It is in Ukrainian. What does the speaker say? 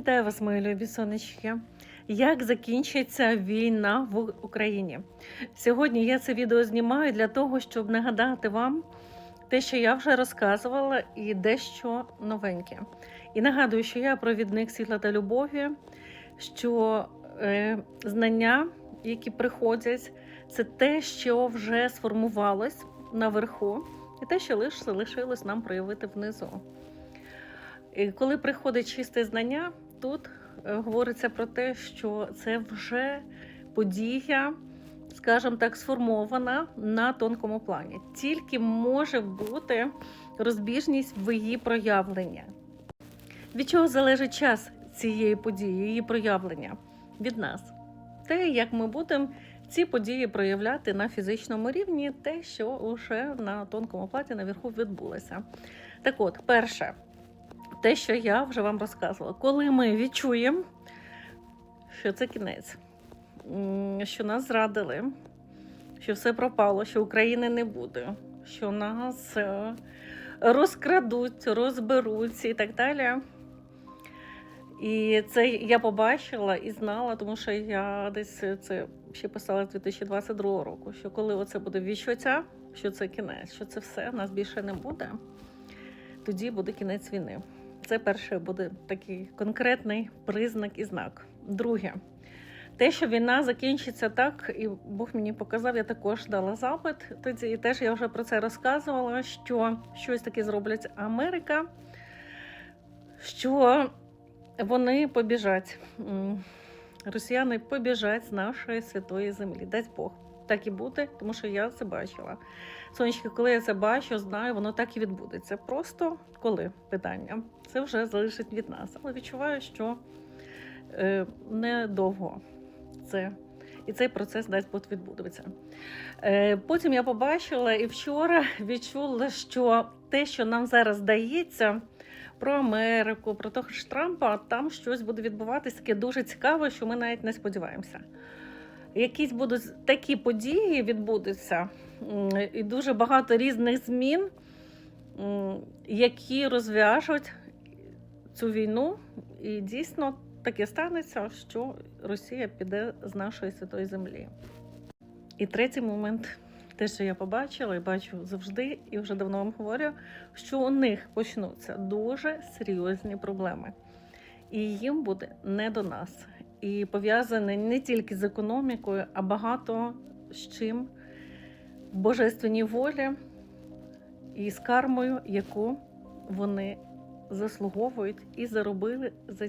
Вітаю вас, мої любі сонечки. Як закінчиться війна в Україні? Сьогодні я це відео знімаю для того, щоб нагадати вам те, що я вже розказувала, і дещо новеньке. І нагадую, що я провідник світла та любові, що е, знання, які приходять, це те, що вже сформувалось наверху, і те, що лише залишилось нам проявити внизу. І коли приходить чисте знання, тут е, говориться про те, що це вже подія, скажімо так, сформована на тонкому плані. Тільки може бути розбіжність в її проявленні. Від чого залежить час цієї події, її проявлення? Від нас. Те, як ми будемо ці події проявляти на фізичному рівні, те, що вже на тонкому платі наверху відбулося. Так от, перше, те, що я вже вам розказувала. Коли ми відчуємо, що це кінець, що нас зрадили, що все пропало, що України не буде, що нас е, розкрадуть, розберуть і так далі. І це я побачила і знала, тому що я десь це ще писала з 2022 року. Що коли оце буде відчуття, що це кінець, що це все, нас більше не буде, тоді буде кінець війни. Це перше буде такий конкретний признак і знак. Друге, те, що війна закінчиться так, і Бог мені показав, я також дала запит. Тоді і теж я вже про це розказувала, що щось таке зроблять Америка, що вони побіжать. Росіяни побіжать з нашої святої землі. Дасть Бог. Так і буде, тому що я це бачила. Сонечки, коли я це бачу, знаю, воно так і відбудеться. Просто коли питання. Це вже залежить від нас. Але відчуваю, що е, недовго це. І цей процес дасть Бог відбудеться. Е, потім я побачила і вчора відчула, що те, що нам зараз здається про Америку, про того ж Трампа, там щось буде відбуватися таке дуже цікаве, що ми навіть не сподіваємося. Якісь будуть такі події відбудуться, і дуже багато різних змін, які розв'яжуть цю війну. І дійсно таке станеться, що Росія піде з нашої святої землі. І третій момент, те, що я побачила і бачу завжди, і вже давно вам говорю, що у них почнуться дуже серйозні проблеми. І їм буде не до нас. І пов'язане не тільки з економікою, а багато з чим в божественній волі і з кармою, яку вони заслуговують і заробили за ці.